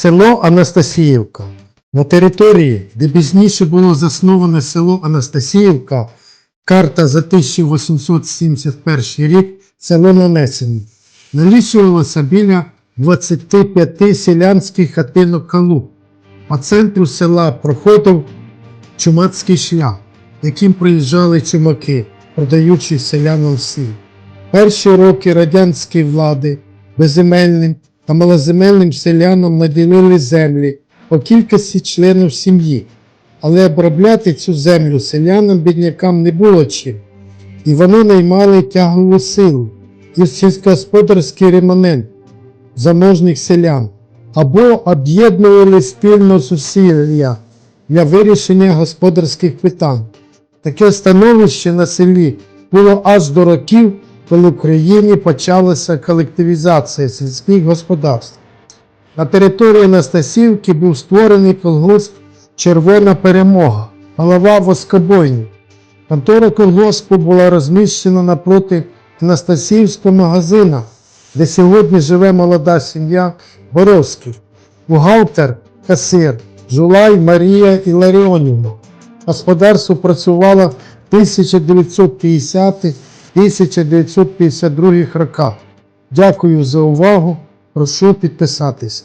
Село Анастасіївка. На території, де пізніше було засноване село Анастасіївка, карта за 1871 рік село нанесено. Налічувалося біля 25 селянських хатинок калу. По центру села проходив чумацький шлях, яким приїжджали чумаки, продаючи селянам сіль. Перші роки радянської влади безземельним та малоземельним селянам наділили землі по кількості членів сім'ї, але обробляти цю землю селянам біднякам не було чим, і вони наймали тягову силу і сільськогосподарський ремонент заможних селян. Або об'єднували спільно зусилля для вирішення господарських питань. Таке становище на селі було аж до років, коли в Україні почалася колективізація сільських господарств. На території Настасівки був створений колгосп Червона перемога, голова воскобойні. Контора колгоспу була розміщена напроти Настасівського магазина, де сьогодні живе молода сім'я Боровських, бухгалтер, касир, Жулай Марія і Ларіонівна. Господарство працювало 1950 1952 роках. Дякую за увагу. Прошу підписатися.